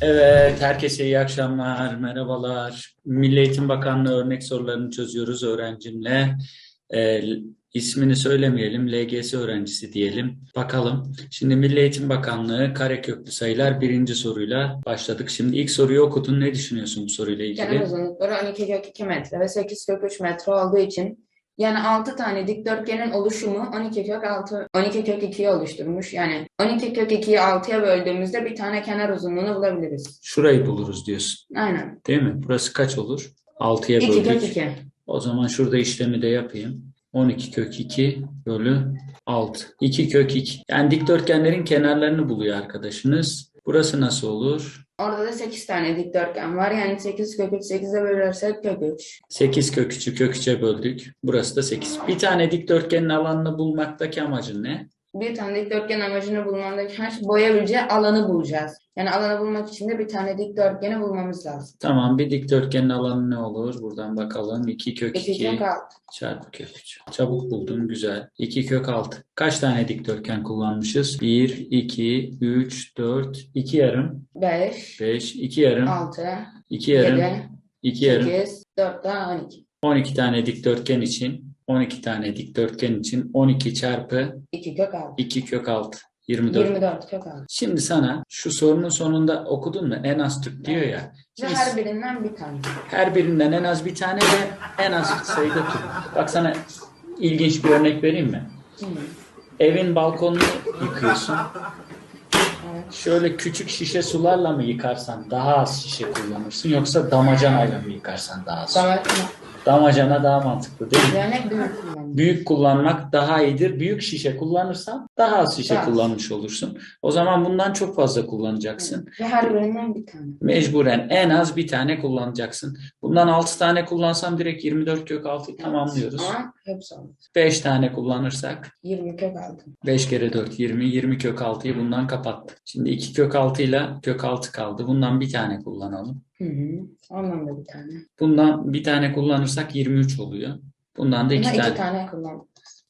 Evet, herkese iyi akşamlar, merhabalar. Milli Eğitim Bakanlığı örnek sorularını çözüyoruz öğrencimle. Ee, ismini söylemeyelim, LGS öğrencisi diyelim. Bakalım. Şimdi Milli Eğitim Bakanlığı kareköklü sayılar birinci soruyla başladık. Şimdi ilk soruyu okudun. Ne düşünüyorsun bu soruyla Genel ilgili? uzunlukları 12 kök 2 metre ve 8 kök 3 metre olduğu için yani 6 tane dikdörtgenin oluşumu 12 kök 6 12 kök 2'yi oluşturmuş. Yani 12 kök 2'yi 6'ya böldüğümüzde bir tane kenar uzunluğunu bulabiliriz. Şurayı buluruz diyorsun. Aynen. Değil mi? Burası kaç olur? 6'ya 2 kök böldük. 2. O zaman şurada işlemi de yapayım. 12 kök 2 bölü 6. 2 kök 2. Yani dikdörtgenlerin kenarlarını buluyor arkadaşınız. Burası nasıl olur? Orada da 8 tane dikdörtgen var. Yani 8 kök 3 8'e bölersek kök 3. 8 kök 3'ü kök 3'e böldük. Burası da 8. Bir tane dikdörtgenin alanını bulmaktaki amacın ne? Bir tane dikdörtgen amacını bulmandaki her şey boyayabileceği alanı bulacağız. Yani alanı bulmak için de bir tane dikdörtgeni bulmamız lazım. Tamam bir dikdörtgenin alanı ne olur? Buradan bakalım. 2 kök 2 2 kök 6. çarpı kök 3. Çabuk buldum güzel. 2 kök 6. Kaç tane dikdörtgen kullanmışız? 1, 2, 3, 4, 2 yarım, 5, 5, 2 yarım, 6, 2 yarım, 7, 2 yarım. 8, 4 daha 12. 12 tane dikdörtgen için 12 tane dikdörtgen için 12 çarpı 2 kök 6. 2 kök 6. 24. 24 kök 6. Şimdi sana şu sorunun sonunda okudun mu? En az Türk diyor ya. Ve Şimdi her birinden bir tane. her birinden en az bir tane ve en az sayıda Türk. Bak sana ilginç bir örnek vereyim mi? Hı. Evin balkonunu yıkıyorsun. Evet. Şöyle küçük şişe sularla mı yıkarsan daha az şişe kullanırsın yoksa damacanayla mı yıkarsan daha az? Sonra Damacana daha mantıklı değil mi? yani büyük kullanım. Büyük kullanmak daha iyidir. Büyük şişe kullanırsan daha az şişe az. kullanmış olursun. O zaman bundan çok fazla kullanacaksın. Ve her birinden bir tane. Mecburen en az bir tane kullanacaksın. Bundan 6 tane kullansam direkt 24 kök 6'yı tamamlıyoruz. Ama hepsi olmaz. 5 tane kullanırsak 20 kök 6. 5 kere 4 20 20 kök 6'yı bundan kapattık. Şimdi 2 kök 6 ile kök 6 kaldı. Bundan bir tane kullanalım. Hı hı. Ondan da bir tane. Bundan bir tane kullanırsak 23 oluyor. Bundan da Buna 2 iki tane. tane.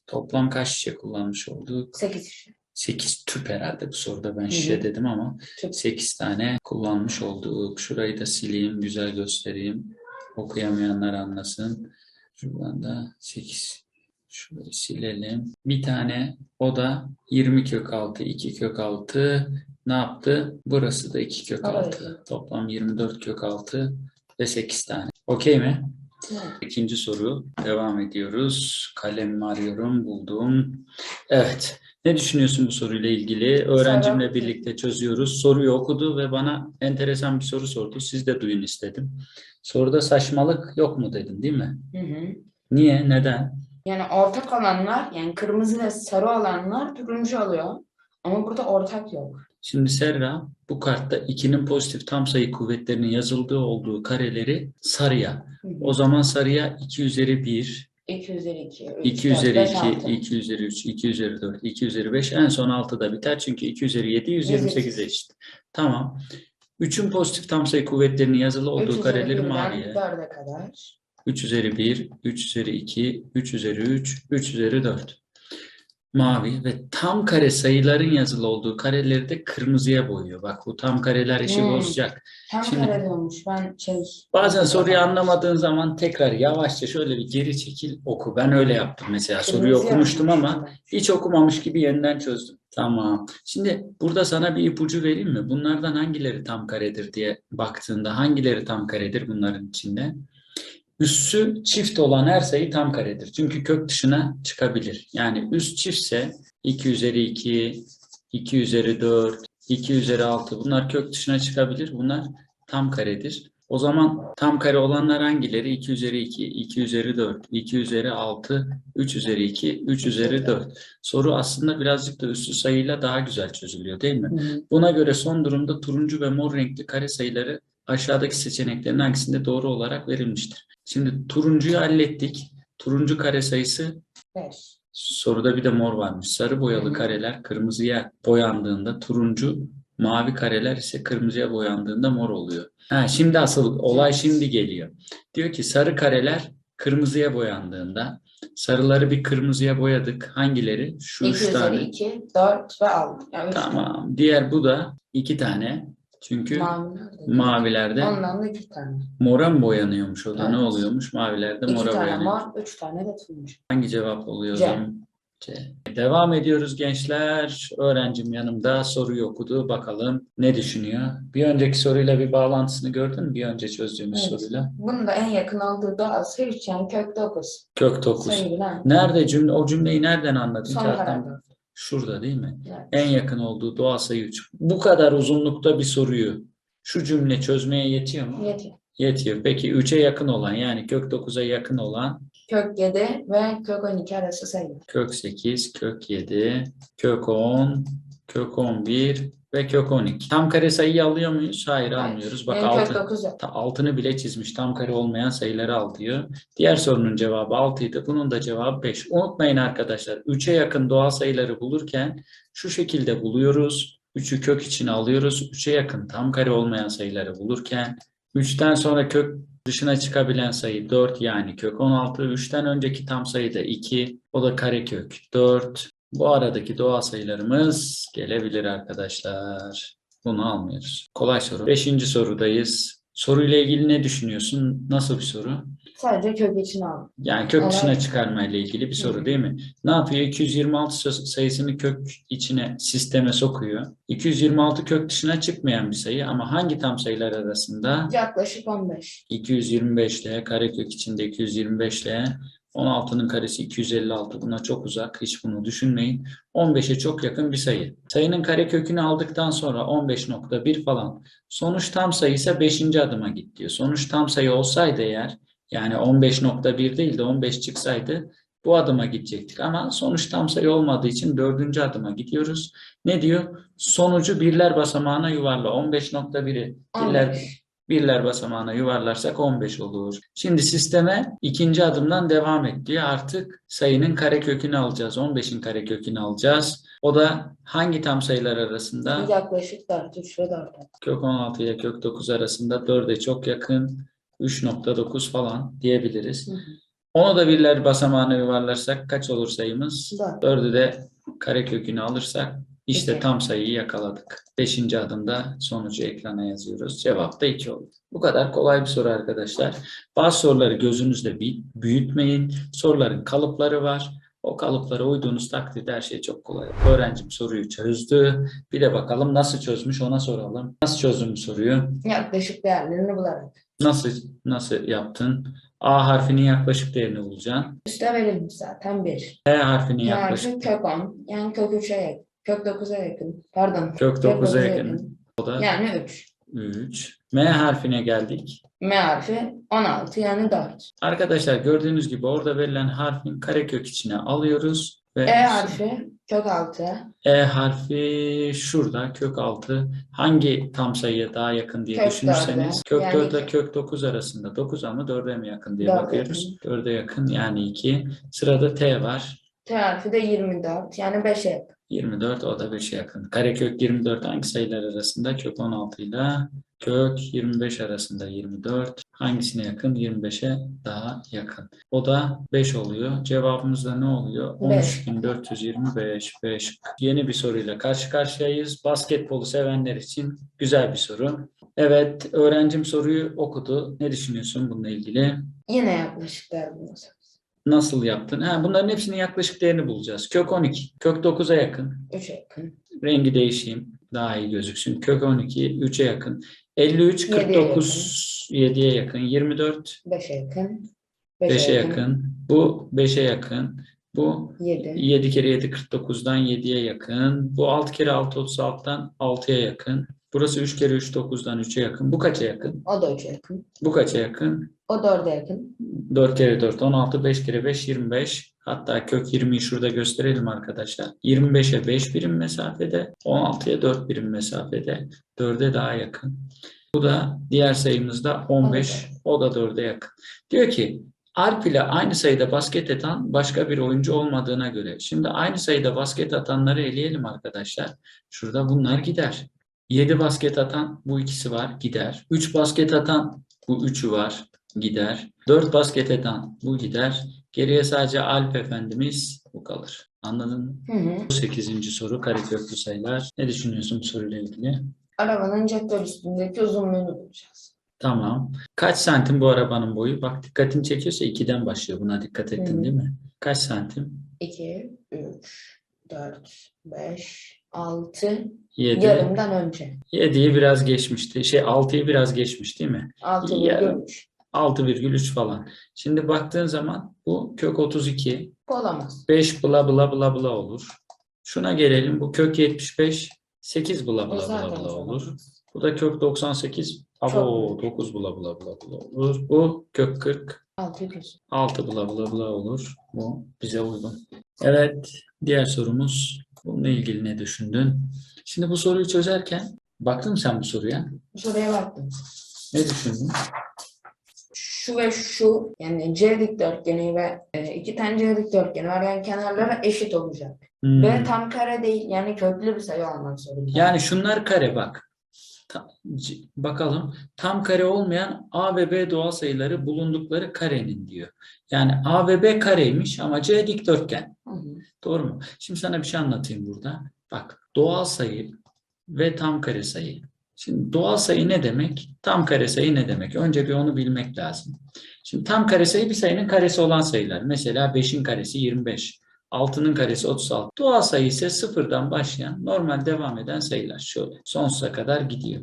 Toplam kaç şişe kullanmış olduk? 8 şişe. 8 tüp herhalde bu soruda ben şişe hı. dedim ama Tüp. 8 tane kullanmış olduk. Şurayı da sileyim, güzel göstereyim. Okuyamayanlar anlasın. Şuradan da 8. Şurayı silelim. Bir tane o da 20 kök 6, 2 kök 6. Ne yaptı? Burası da 2 kök Evet. 6. Toplam 24 kök 6 ve 8 tane. Okey mi? Evet. İkinci soru. Devam ediyoruz. Kalemimi arıyorum. Buldum. Evet. Ne düşünüyorsun bu soruyla ilgili? Öğrencimle birlikte çözüyoruz. Soruyu okudu ve bana enteresan bir soru sordu. Siz de duyun istedim. Soruda saçmalık yok mu dedin değil mi? Hı hı. Niye? Neden? Yani ortak olanlar yani kırmızı ve sarı olanlar turuncu oluyor. Ama burada ortak yok. Şimdi Serra bu kartta 2'nin pozitif tam sayı kuvvetlerinin yazıldığı olduğu kareleri sarıya. O zaman sarıya 2 üzeri 1, 2 üzeri 2, 3, 2 4, üzeri 5, 2, 6. 2 üzeri 3, 2 üzeri 4, 2 üzeri 5 en son 6'da biter çünkü 2 üzeri 7 128'e eşit. Tamam. 3'ün pozitif tam sayı kuvvetlerinin yazılı olduğu 3 üzeri kareleri 1'den maviye. 4'e kadar. 3 üzeri 1, 3 üzeri 2, 3 üzeri 3, 3 üzeri 4. Mavi ve tam kare sayıların yazılı olduğu kareleri de kırmızıya boyuyor. Bak bu tam kareler işi Hmm. bozacak. Tam Şimdi- kare olmuş. Ben şey... Bazen soruyu anlamadığın zaman tekrar yavaşça şöyle bir geri çekil oku. Ben öyle yaptım mesela. Soruyu Kırmızı okumuştum yapmışım ama hiç okumamış gibi yeniden çözdüm. Tamam. Şimdi burada sana bir ipucu vereyim mi? Bunlardan hangileri tam karedir diye baktığında hangileri tam karedir bunların içinde? Üssü çift olan her sayı tam karedir. Çünkü kök dışına çıkabilir. Yani üst çiftse 2 üzeri 2, 2 üzeri 4, 2 üzeri 6 bunlar kök dışına çıkabilir. Bunlar tam karedir. O zaman tam kare olanlar hangileri? 2 üzeri 2, 2 üzeri 4, 2 üzeri 6, 3 üzeri 2, 3 üzeri 4. Soru aslında birazcık da üstü sayıyla daha güzel çözülüyor değil mi? Hı hı. Buna göre son durumda turuncu ve mor renkli kare sayıları aşağıdaki seçeneklerin hangisinde doğru olarak verilmiştir? Şimdi turuncuyu hallettik. Turuncu kare sayısı 5. soruda bir de mor varmış. Sarı boyalı Hı kareler kırmızıya boyandığında turuncu, mavi kareler ise kırmızıya boyandığında mor oluyor. Ha, şimdi asıl olay şimdi geliyor. Diyor ki sarı kareler kırmızıya boyandığında sarıları bir kırmızıya boyadık. Hangileri? Şu 2 üç üzeri tane. 2, 4 ve 6. Yani üç. Tamam. Diğer bu da iki tane. Çünkü Maviler de. mavilerde Ondan da iki tane. mora mı boyanıyormuş o da? Ne Evet. oluyormuş? Mavilerde İki mora boyanıyor. mor, üç tane de turuncu. Hangi cevap oluyor o C. zaman? C. Devam ediyoruz gençler. Öğrencim yanımda soruyu okudu. Bakalım ne düşünüyor? Bir önceki soruyla bir bağlantısını gördün mü? Bir önce çözdüğümüz Evet. soruyla. Bunun da en yakın olduğu 3 yani kök 9. Kök 9. Sayılan. Nerede cümle? O cümleyi nereden anladın? Son paragraf. Şurada değil mi? Evet. En yakın olduğu doğal sayı 3. Bu kadar uzunlukta bir soruyu şu cümle çözmeye yetiyor mu? Yetiyor. Yetiyor. Peki 3'e yakın olan yani kök 9'a yakın olan Kök 7 ve kök 12 arası sayı. kök 8, kök 7, kök 10, kök 11 ve kök 12. Tam kare sayıyı alıyor muyuz? Hayır almıyoruz. Bak Benim kök altı, 9 yok. ta- altını bile çizmiş. Tam kare olmayan sayıları al diyor. Diğer sorunun cevabı 6 idi. Bunun da cevabı 5. Unutmayın arkadaşlar 3'e yakın doğal sayıları bulurken şu şekilde buluyoruz. 3'ü kök içine alıyoruz. 3'e yakın tam kare olmayan sayıları bulurken 3'ten sonra kök dışına çıkabilen sayı 4 yani kök 16. 3'ten önceki tam sayı da 2. O da karekök 4. Bu aradaki doğal sayılarımız gelebilir arkadaşlar. Bunu almıyoruz. Kolay soru. Beşinci sorudayız. Soruyla ilgili ne düşünüyorsun? Nasıl bir soru? Sadece kök içine al. Yani kök Evet. dışına çıkarma ile ilgili bir soru değil mi? Ne yapıyor? 226 sö- sayısını kök içine sisteme sokuyor. 226 kök dışına çıkmayan bir sayı ama hangi tam sayılar arasında? Yaklaşık 15. 225 ile karekök içinde 225 ile 16'nın karesi 256 buna çok uzak hiç bunu düşünmeyin. 15'e çok yakın bir sayı. Sayının karekökünü aldıktan sonra 15.1 falan sonuç tam sayı ise 5. adıma git diyor. Sonuç tam sayı olsaydı eğer yani 15.1 değil de 15 çıksaydı bu adıma gidecektik ama sonuç tam sayı olmadığı için dördüncü adıma gidiyoruz. Ne diyor? Sonucu birler basamağına yuvarla. 15.1'i birler 15. birler basamağına yuvarlarsak 15 olur. Şimdi sisteme ikinci adımdan devam et diyor. Artık sayının karekökünü alacağız. 15'in karekökünü alacağız. O da hangi tam sayılar arasında? Yaklaşık 4. 3 ve 4. Kök 16 ile kök 9 arasında 4'e çok yakın 3.9 falan diyebiliriz. Hı hı. Onu da birler basamağına yuvarlarsak kaç olur sayımız? Dört. 4'ü de karekökünü alırsak işte tam sayıyı yakaladık. Beşinci adımda sonucu ekrana yazıyoruz. Cevap da 2 oldu. Bu kadar kolay bir soru arkadaşlar. Bazı soruları gözünüzde büyütmeyin. Soruların kalıpları var. O kalıplara uyduğunuz takdirde her şey çok kolay. Öğrencim soruyu çözdü. Bir de bakalım nasıl çözmüş ona soralım. Nasıl çözdün soruyu? Yaklaşık değerlerini bularak. Nasıl nasıl yaptın? A harfinin yaklaşık değerini bulacaksın. Üste verilmiş zaten 1. E harfinin yaklaşık Yaklaşık kök 10. Yani kök 3'e yakın. Kök 9'a yakın. Pardon. kök 9'a 9'a yakın. O da Yani 3. 3. M harfine geldik. M harfi 16 yani 4. Arkadaşlar gördüğünüz gibi orada verilen harfin karekök içine alıyoruz ve E harfi kök 6. E harfi şurada kök 6. Hangi tam sayıya daha yakın diye Kök düşünürseniz dörde. kök Yani 4 ile kök 9 arasında 9 ama 4'e mi yakın diye Dörde bakıyoruz. 4'e yakın yani 2. Sırada T var. T harfi de 24 yani 5'e yakın. 24 o da 5'e yakın. Karekök 24 hangi sayılar arasında? Kök 16 ile kök 25 arasında 24. Hangisine yakın? 25'e daha yakın. O da 5 oluyor. Cevabımız da ne oluyor? Beş. 13425. 5. Yeni bir soruyla karşı karşıyayız. Basketbolu sevenler için güzel bir soru. Evet, öğrencim soruyu okudu. Ne düşünüyorsun bununla ilgili? Yine yaklaşık bulması. Nasıl yaptın? Ha, bunların hepsinin yaklaşık değerini bulacağız. Kök 12, kök 9'a yakın. 3'e yakın. rengi değişeyim daha iyi gözüksün. Kök 12 3'e yakın. 53 Yediye 49 7'ye yakın. 24 5'e yakın. 5'e yakın. Bu 5'e yakın. Bu 7. 7 kere 7 49'dan 7'ye yakın. Bu 6 kere 6 36'dan 6'ya yakın. Burası 3 kere 3 9'dan 3'e yakın. Bu kaça yakın? O da 3'e yakın. Bu kaça yakın? O 4'e yakın. 4 kere 4 16 5 kere 5 25 hatta kök 20'yi şurada gösterelim arkadaşlar. 25'e 5 birim mesafede 16'ya 4 birim mesafede 4'e daha yakın. Bu da diğer sayımızda 15 o da 4'e yakın. Diyor ki Alp ile aynı sayıda basket atan başka bir oyuncu olmadığına göre. Şimdi aynı sayıda basket atanları eleyelim arkadaşlar. Şurada bunlar gider. 7 basket atan bu ikisi var gider. 3 basket atan bu üçü var gider. 4 basket atan bu gider. Geriye sadece Alp Efendimiz bu kalır. Anladın mı? Hı hı. Bu 8. soru kareköklü sayılar. Ne düşünüyorsun bu soruyla ilgili? Arabanın cetvel üstündeki uzunluğunu bulacağız. Tamam. Kaç santim bu arabanın boyu? Bak dikkatini çekiyorsa 2'den başlıyor. Buna dikkat ettin Hı. değil mi? Kaç santim? 2, 3, 4, 5, 6, 7. yarımdan önce. 7'yi biraz geçmişti. Şey 6'yı biraz geçmiş değil mi? 6 Yarım. 3. 6,3 falan. Şimdi baktığın zaman bu kök 32. Bu olamaz. 5 bla bla bla bla olur. Şuna gelelim. Bu kök 75. 8 bla O bla bla zaten bla olur. olamaz. Bu da kök 98. Abo Çok 9 bla bla bla bla olur. Bu kök 40. 6 100. 6 bla bla bla olur. Bu bize uygun. Evet. Diğer sorumuz. Bununla ilgili ne düşündün? Şimdi bu soruyu çözerken baktın mı sen bu soruya? Bu soruya baktım. Ne düşündün? Şu ve şu yani C dikdörtgeni ve e, iki tane C dikdörtgeni var. Yani kenarları eşit olacak. Hmm. Ve tam kare değil yani köklü bir sayı olmak zorunda. Yani şunlar kare bak. Ta- c- bakalım. Tam kare olmayan A ve B doğal sayıları bulundukları karenin diyor. Yani A ve B kareymiş ama C dikdörtgen. Hı hı. Doğru mu? Şimdi sana bir şey anlatayım burada. Bak doğal sayı ve tam kare sayı. Şimdi doğal sayı ne demek? Tam kare sayı ne demek? Önce bir onu bilmek lazım. Şimdi tam kare sayı bir sayının karesi olan sayılar. Mesela 5'in karesi 25. 6'nın karesi 36. Doğal sayı ise sıfırdan başlayan normal devam eden sayılar. Şöyle sonsuza kadar gidiyor.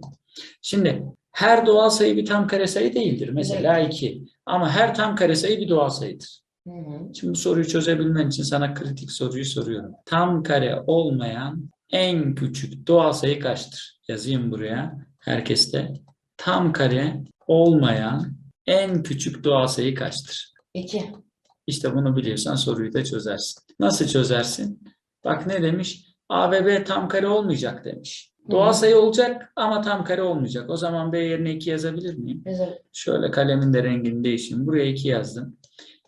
Şimdi her doğal sayı bir tam kare sayı değildir. Mesela 2. Ama her tam kare sayı bir doğal sayıdır. Hı hı. Şimdi bu soruyu çözebilmen için sana kritik soruyu soruyorum. Tam kare olmayan en küçük doğal sayı kaçtır? Yazayım buraya. Herkes de. Tam kare olmayan en küçük doğal sayı kaçtır? 2. İşte bunu biliyorsan soruyu da çözersin. Nasıl çözersin? Bak ne demiş? A ve B tam kare olmayacak demiş. Doğal sayı olacak ama tam kare olmayacak. O zaman B yerine 2 yazabilir miyim? Güzel. Şöyle kalemin de rengini değişeyim. Buraya 2 yazdım.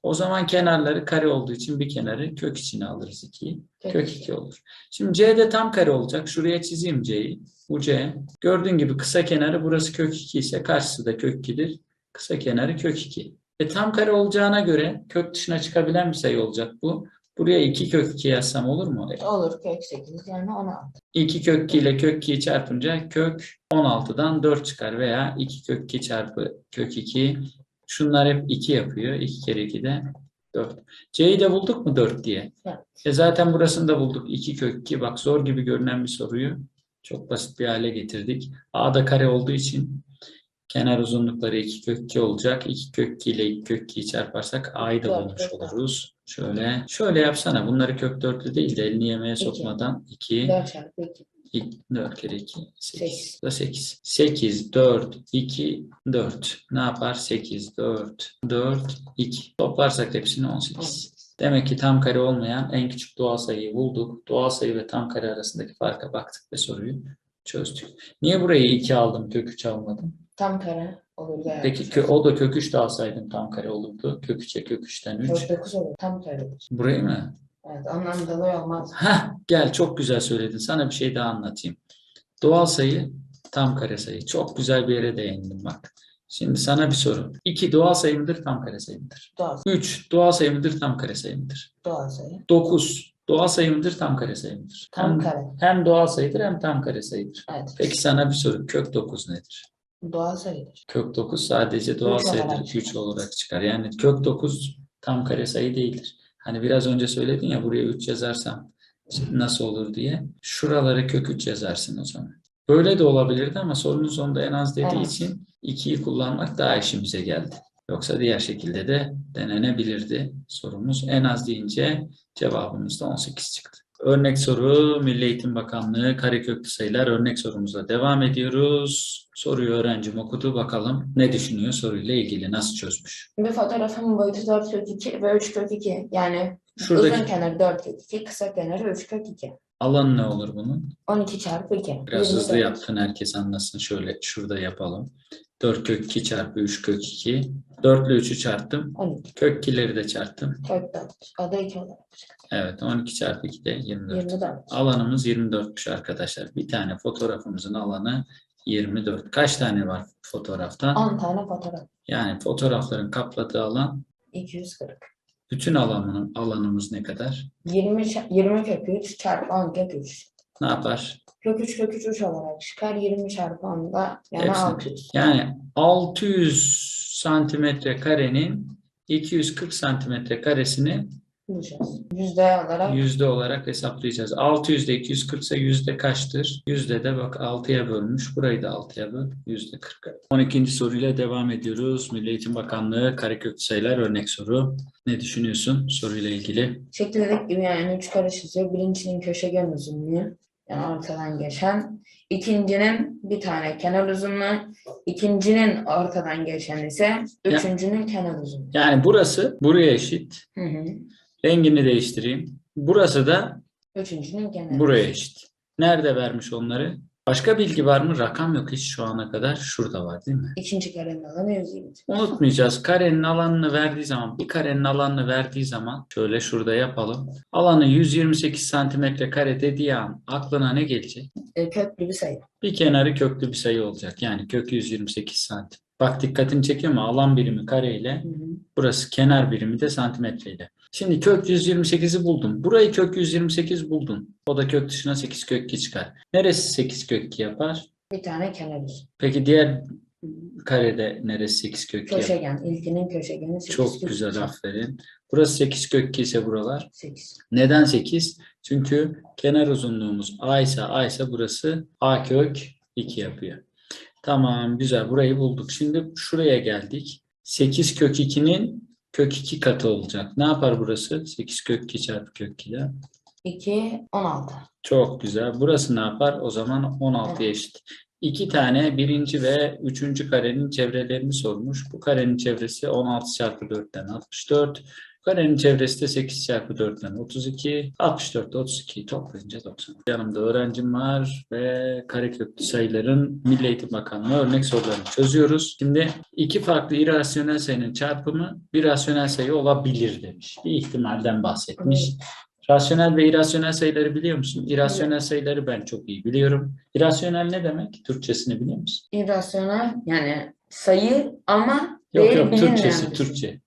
O zaman kenarları kare olduğu için bir kenarı kök içine alırız 2'yi. Kök 2 olur. Şimdi C'de tam kare olacak. Şuraya çizeyim C'yi. Bu C. Gördüğün gibi kısa kenarı burası kök 2 ise karşısı da kök 2'dir. Kısa kenarı kök 2. E tam kare olacağına göre kök dışına çıkabilen bir sayı olacak bu. Buraya 2 kök 2 yazsam olur mu? Olur kök 8 yani 16. 2 kök 2 ile kök 2'yi çarpınca kök 16'dan 4 çıkar veya 2 kök 2 çarpı kök 2 şunlar hep 2 yapıyor. 2 kere 2 de 4. C'yi de bulduk mu 4 diye? Evet. E zaten burasını da bulduk. 2 kök 2. Bak zor gibi görünen bir soruyu çok basit bir hale getirdik. A'da kare olduğu için kenar uzunlukları 2 kök 2 olacak. 2 kök 2 ile 2 kök 2'yi çarparsak A'yı da bulmuş oluruz. Şöyle şöyle yapsana. Bunları kök dörtlü değil de elini yemeğe sokmadan 2 4 çarpı 2. 4 kere 2 8. Sekiz. Bu da 8. 8 4 2 4. Ne yapar? 8 4 4 2. Toplarsak hepsini 18. Demek ki tam kare olmayan en küçük doğal sayıyı bulduk. Doğal sayı ve tam kare arasındaki farka baktık ve soruyu çözdük. Niye burayı 2 aldım, kök 3 almadım? Tam kare olur da Peki kö- o da kök 3 de alsaydım tam kare olurdu. Kök 3'e kök 3'ten 3. Kök 9 olur. Tam karedir. Burayı mı? Evet ondan dolayı olmaz. Heh, gel çok güzel söyledin. Sana bir şey daha anlatayım. Doğal sayı tam kare sayı. Çok güzel bir yere değindim bak. Şimdi sana bir soru. 2 doğal sayı mıdır, tam kare sayı mıdır? Doğal, 3 doğal sayı mıdır, tam kare sayı mıdır? doğal sayı. 9 doğal sayı mıdır, tam kare sayı mıdır? Tam hem, kare. hem doğal sayıdır hem tam kare sayıdır. Evet. Peki sana bir soru. Kök 9 nedir? Doğal sayıdır. Kök 9 sadece doğal Üç olarak sayıdır. çıkar. 3 olarak çıkar. Yani kök 9 tam kare sayı değildir. Hani biraz önce söyledin ya buraya 3 yazarsam nasıl olur diye. Şuralara kök 3 yazarsın o zaman. Böyle de olabilirdi ama sorunun sonunda en az dediği Evet. için 2'yi kullanmak daha işimize geldi. Yoksa diğer şekilde de denenebilirdi sorumuz. En az deyince cevabımız da 18 çıktı. Örnek soru Milli Eğitim Bakanlığı kareköklü sayılar örnek sorumuzla devam ediyoruz. Soruyu öğrencim okudu bakalım ne düşünüyor soruyla ilgili nasıl çözmüş. Bir fotoğrafın boyutu 4 kök 2 ve 3 kök 2. Yani Şuradaki uzun kenarı 4 kök 2, kısa kenarı 3 kök 2. alan ne olur bunun? 12 çarpı 2. Biraz hızlı yaptın herkes anlasın. Şöyle şurada yapalım. 4 kök 2 çarpı 3 kök 2. 4 ile 3'ü çarptım. 12. Kök 2'leri de çarptım. Kök 4. O da 2 olarak. Evet 12 çarpı 2 de 24. 24. Alanımız 24'müş arkadaşlar. Bir tane fotoğrafımızın alanı 24. Kaç tane var fotoğrafta? 10 tane fotoğraf. Yani fotoğrafların kapladığı alan 240. bütün alanın alanımız ne kadar? 20, ça- 20 kök 3 çarpı 10 kök 3. ne yapar? Kök 3 kök 3 3 olarak çıkar. 20 çarpı 10'da yani Hepsini. 600. Yani 600 santimetre karenin 240 santimetre karesini Bulacağız. Yüzde olarak yüzde olarak hesaplayacağız. 600 de 240 ise yüzde kaçtır? Yüzde de bak 6'ya bölmüş. Burayı da 6'ya böl. Yüzde 40. 12. soruyla devam ediyoruz. Milli Eğitim Bakanlığı kareköklü sayılar örnek soru. Ne düşünüyorsun soruyla ilgili? Şekildeki gibi yani üç kare çiziyor. Birincinin köşegen uzunluğu yani ortadan geçen. İkincinin bir tane kenar uzunluğu. ikincinin ortadan geçen ise üçüncünün kenar uzunluğu. Yani burası buraya eşit. Hı hı. Rengini değiştireyim. Burası da Üçüncünün kenar. buraya eşit. Nerede vermiş onları? Başka bilgi var mı? Rakam yok hiç şu ana kadar. Şurada var değil mi? İkinci karenin alanı 120. Unutmayacağız. Karenin alanını verdiği zaman, bir karenin alanını verdiği zaman şöyle şurada yapalım. Alanı 128 santimetre kare dediği an aklına ne gelecek? E, köklü bir sayı. Bir kenarı köklü bir sayı olacak. Yani kök 128 santim. Bak dikkatini çekiyor mu? Alan birimi kare ile Hı hı. Burası kenar birimi de santimetre ile. Şimdi kök 128'i buldum. Burayı kök 128 buldum. O da kök dışına 8 kök 2 çıkar. Neresi 8 kök 2 yapar? Bir tane kenar. Peki diğer karede neresi 8 kök 2 yapar? Köşegen. İlkinin köşegeni 8. Çok güzel aferin. Burası 8 kök 2 ise buralar. 8. Neden 8? Çünkü kenar uzunluğumuz A ise A ise burası A kök 2 yapıyor. Tamam güzel burayı bulduk. Şimdi şuraya geldik. 8 kök 2'nin kök 2 katı olacak. Ne yapar burası? 8 kök 2 çarpı kök 2'den. 2, 16. Çok güzel. Burası ne yapar? O zaman 16'ya eşit. İki tane birinci ve üçüncü karenin çevrelerini sormuş. Bu karenin çevresi 16 çarpı 4'ten 64. Karenin çevresi de 8 çarpı 4'ten 32. 64 32 toplayınca 90. Yanımda öğrencim var ve kareköklü sayıların Milli Eğitim Bakanlığı örnek sorularını çözüyoruz. Şimdi iki farklı irrasyonel sayının çarpımı bir rasyonel sayı olabilir demiş. Bir ihtimalden bahsetmiş. Rasyonel ve irrasyonel sayıları biliyor musun? İrrasyonel sayıları ben çok iyi biliyorum. İrrasyonel ne demek? Türkçesini biliyor musun? İrrasyonel yani sayı ama Yok değeri yok bilinmeyen Türkçesi bir şey. Türkçe.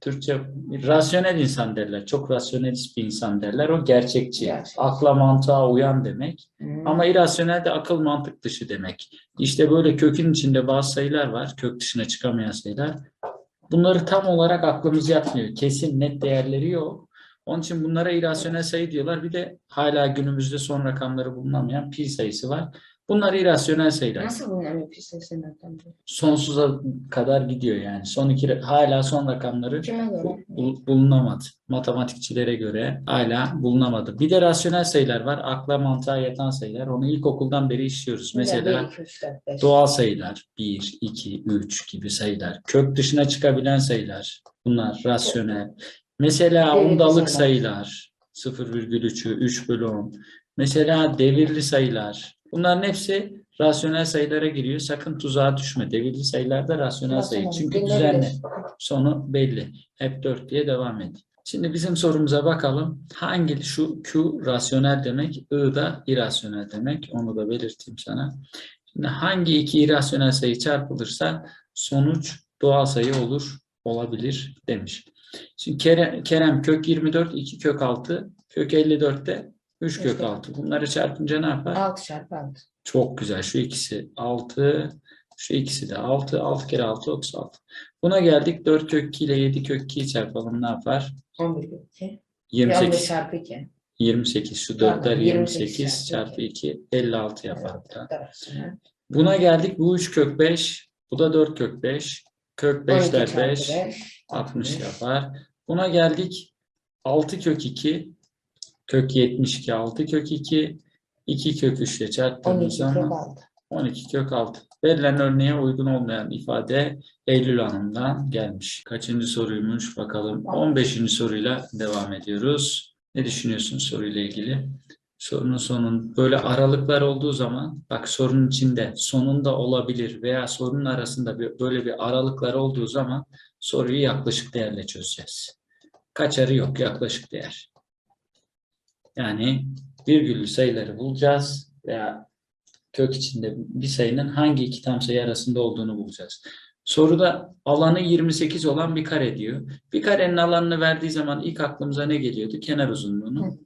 Türkçe rasyonel insan derler. Çok rasyonelist bir insan derler. O gerçekçi. Gerçekçi. Akla mantığa uyan demek. Hmm. Ama irrasyonel de akıl mantık dışı demek. İşte böyle kökün içinde bazı sayılar var. Kök dışına çıkamayan sayılar. Bunları tam olarak aklımız yatmıyor. Kesin net değerleri yok. Onun için bunlara irrasyonel sayı diyorlar. Bir de hala günümüzde son rakamları bulunamayan pi sayısı var. Bunlar irrasyonel sayılar. Nasıl sayısının rakamı? Sonsuza kadar gidiyor yani. Son iki hala son rakamları bul- bulunamadı. Matematikçilere göre hala bulunamadı. Bir de rasyonel sayılar var. Akla mantığa yatan sayılar. Onu ilkokuldan beri işliyoruz. Mesela 1, 2, 3, 4, 5. doğal sayılar 1, 2, 3 gibi sayılar. Kök dışına çıkabilen sayılar. Bunlar rasyonel. Mesela ondalık sayılar. sayılar 0,3'ü 3 bölü 10. Mesela devirli sayılar. Bunların hepsi rasyonel sayılara giriyor. Sakın tuzağa düşme. Devirli sayılarda rasyonel sayı. Çünkü düzenli. Sonu belli. Hep 4 diye devam et. Şimdi bizim sorumuza bakalım. Hangi şu Q rasyonel demek, I da irrasyonel demek. Onu da belirteyim sana. Şimdi hangi iki irrasyonel sayı çarpılırsa sonuç doğal sayı olur, olabilir demiş. Şimdi Kerem, Kerem kök 24, 2 kök 6, kök 54'te 3 Üç kök kök 6. Bunları çarpınca ne yapar? 6 çarpı 6. Çok güzel. Şu ikisi 6, şu ikisi de 6. 6 kere 6, 36. Buna geldik. 4 kök 2 ile 7 kök 2'yi çarpalım. Ne yapar? 11 kök 2. 11 28. çarpı 2. 28. Şu Pardon, 4'ler 28 28 çarpı çarpı 2. 56 yapar. Evet. Buna geldik. Bu 3 kök 5. Bu da 4 kök 5. Kök 12 5'ler çarpı 5. 5. 60 yapar. Buna geldik. 6 kök 2. Kök 72. 6 kök 2. 2 kök 3 ile çarptığımız 12 zaman kök 6. 12 kök 6. Verilen örneğe uygun olmayan ifade Eylül Hanım'dan gelmiş. Kaçıncı soruymuş bakalım. 15. soruyla devam ediyoruz. Ne düşünüyorsun soruyla ilgili? Sorunun sonun böyle aralıklar olduğu zaman bak sorunun içinde sonunda olabilir veya sorunun arasında bir- böyle bir aralıklar olduğu zaman soruyu yaklaşık değerle çözeceğiz. Kaçarı yok yaklaşık değer. Yani virgüllü sayıları bulacağız veya kök içinde bir sayının hangi iki tam sayı arasında olduğunu bulacağız. Soruda alanı 28 olan bir kare diyor. Bir karenin alanını verdiği zaman ilk aklımıza ne geliyordu? Kenar uzunluğunu.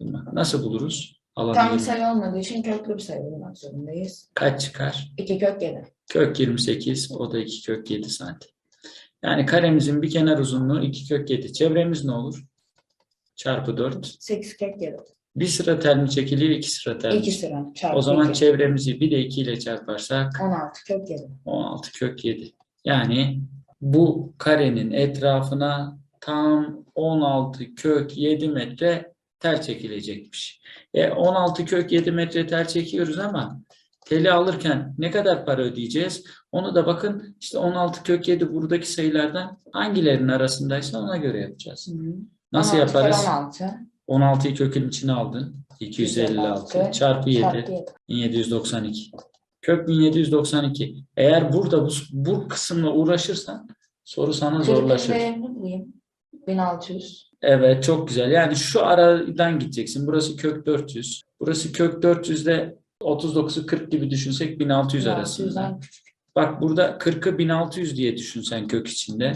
bulmak. Nasıl buluruz? Tam bir sayı olmadığı için köklü bir sayı bulmak zorundayız. Kaç çıkar? 2 kök 7. Kök 28, o da 2 kök 7 santim. Yani karemizin bir kenar uzunluğu 2 kök 7. Çevremiz ne olur? Çarpı 4. 8 kök 7. Bir sıra tel mi çekiliyor, iki sıra tel mi 2 çekiliyor? sıra çarpı O zaman 2. çevremizi bir de 2 ile çarparsak 16 kök 7. 16 kök 7. Yani bu karenin etrafına tam 16 kök 7 metre tel çekilecekmiş. E 16 kök 7 metre tel çekiyoruz ama teli alırken ne kadar para ödeyeceğiz? Onu da bakın işte 16 kök 7 buradaki sayılardan hangilerinin arasındaysa ona göre yapacağız. Nasıl 16 kere yaparız? 16 16'yı kökün içine aldın. 256 256 çarpı 7. çarpı 7. 1792. Kök 1792. Eğer burada bu, bu kısımla uğraşırsan soru sana zorlaşır. değerini bulayım. 1600. Evet çok güzel. Yani şu aradan gideceksin. Burası kök 400. Burası kök 400'de 39'u 40 gibi düşünsek 1600 arasında. 1600'den küçük. Bak burada 40'ı 1600 diye düşünsen kök içinde.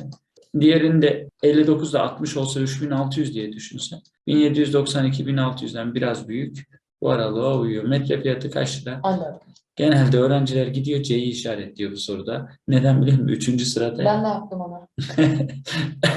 Diğerinde 59'da 60 olsa 3600 diye düşünsen. 1792 1600'den biraz büyük. Bu aralığa uyuyor. Metre fiyatı kaç lira? 14. Genelde öğrenciler gidiyor C'yi işaretliyor bu soruda. Neden biliyor musun? Üçüncü sırada. Ben de yaptım onu.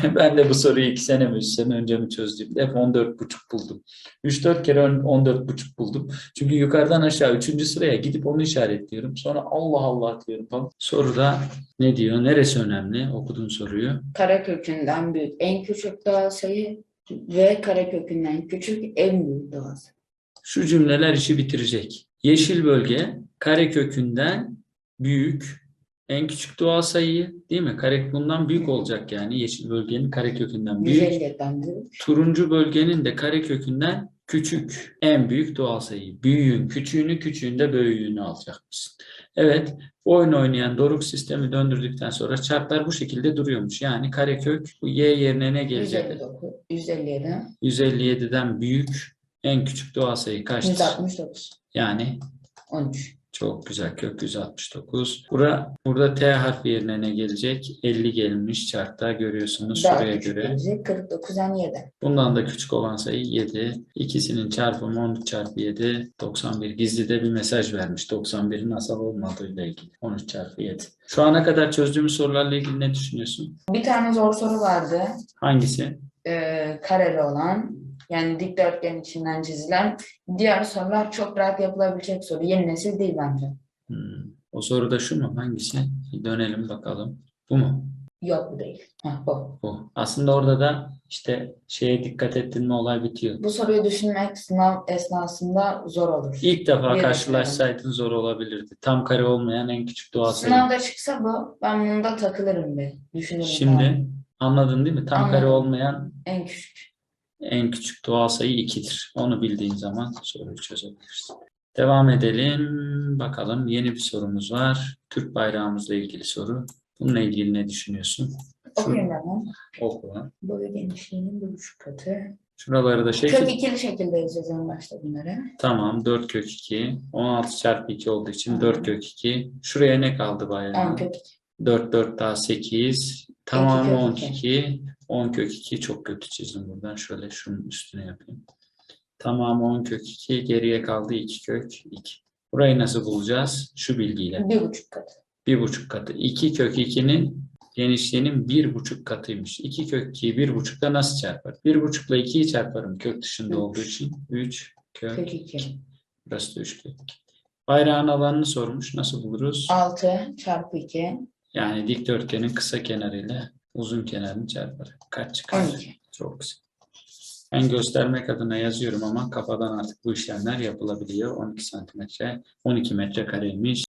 ben de bu soruyu iki sene mi, üç sene önce mi çözdüğümde hep 14,5 buldum. 3-4 kere ön- 14,5 buldum. Çünkü yukarıdan aşağı üçüncü sıraya gidip onu işaretliyorum. Sonra Allah Allah diyorum falan. Soruda ne diyor? Neresi önemli? Okudun soruyu. Karekökünden büyük en küçük doğal sayı ve karekökünden küçük en büyük doğal sayı. Şu cümleler işi bitirecek. Yeşil bölge karekökünden büyük en küçük doğal sayıyı değil mi? Kare bundan büyük olacak yani yeşil bölgenin karekökünden büyük. 150'den büyük. Turuncu bölgenin de karekökünden küçük en büyük doğal sayı. Büyüğün küçüğünü küçüğünde büyüğünü alacakmışsın. Evet oyun oynayan doruk sistemi döndürdükten sonra çarklar bu şekilde duruyormuş. Yani karekök bu y yerine ne gelecek? 159. 157. 157'den büyük en küçük doğal sayı kaçtır? 169. Yani 13. çok güzel kök 169. Bura, burada T harfi yerine ne gelecek? 50 gelmiş çarkta görüyorsunuz Daha şuraya küçük göre. gelecek. 49'dan 7. Bundan da küçük olan sayı 7. İkisinin çarpımı 13 çarpı 7 91. Gizlide bir mesaj vermiş 91'in asal olmadığıyla ilgili. 13 çarpı 7. Şu ana kadar çözdüğümüz sorularla ilgili ne düşünüyorsun? Bir tane zor soru vardı. Hangisi? Ee, kareli olan yani dikdörtgen içinden çizilen. Diğer sorular çok rahat yapılabilecek soru. Yeni nesil değil bence. Hmm. O soru da şu mu? Hangisi? Bir dönelim bakalım. Bu mu? Yok bu değil. Heh, bu. Bu. Aslında orada da işte şeye dikkat ettin mi olay bitiyor. Bu soruyu düşünmek sınav esnasında zor olur. İlk defa Bir karşılaşsaydın zor olabilirdi. Tam kare olmayan en küçük doğal sayı. Sınavda çıksa bu, ben bunda takılırım bir. Düşünürüm. Şimdi anladın değil mi? Tam kare Anladım. olmayan En küçük. En küçük doğal sayı 2'dir. Onu bildiğin zaman soruyu çözebilirsin. Devam edelim. Bakalım yeni bir sorumuz var. Türk bayrağımızla ilgili soru. Bununla ilgili ne düşünüyorsun? Onu. Oku. Boyu genişliğinin bir buçuk katı. Şuraları da Kök şekil. ikili şekilde yazacağız en başta bunları. Tamam 4 kök 2. 16 çarpı 2 olduğu için Hı. 4 kök 2. Şuraya ne kaldı 10 bayrağın? kök iki. 4 4 daha 8. Tamamı kök 12. 10 kök 2 çok kötü çizdim buradan. Şöyle şunun üstüne yapayım. Tamamı 10 kök 2. Geriye kaldı 2 kök 2. Burayı nasıl bulacağız? Şu bilgiyle. Bir buçuk katı. 1,5 katı. 2 kök 2'nin genişliğinin 1,5 katıymış. 2 kök 2'yi 1,5'la nasıl çarpar? 1,5 ile 2'yi çarparım kök dışında Üç. olduğu için. 3 kök Kök iki. Burası da 3 kök. Bayrağın alanını sormuş. Nasıl buluruz? 6 çarpı 2. Yani dikdörtgenin kısa kenarıyla uzun kenarını çarpar. Kaç çıkar? 12. Çok güzel. Ben göstermek adına yazıyorum ama kafadan artık bu işlemler yapılabiliyor. 12 santimetre, 12 metre kareymiş.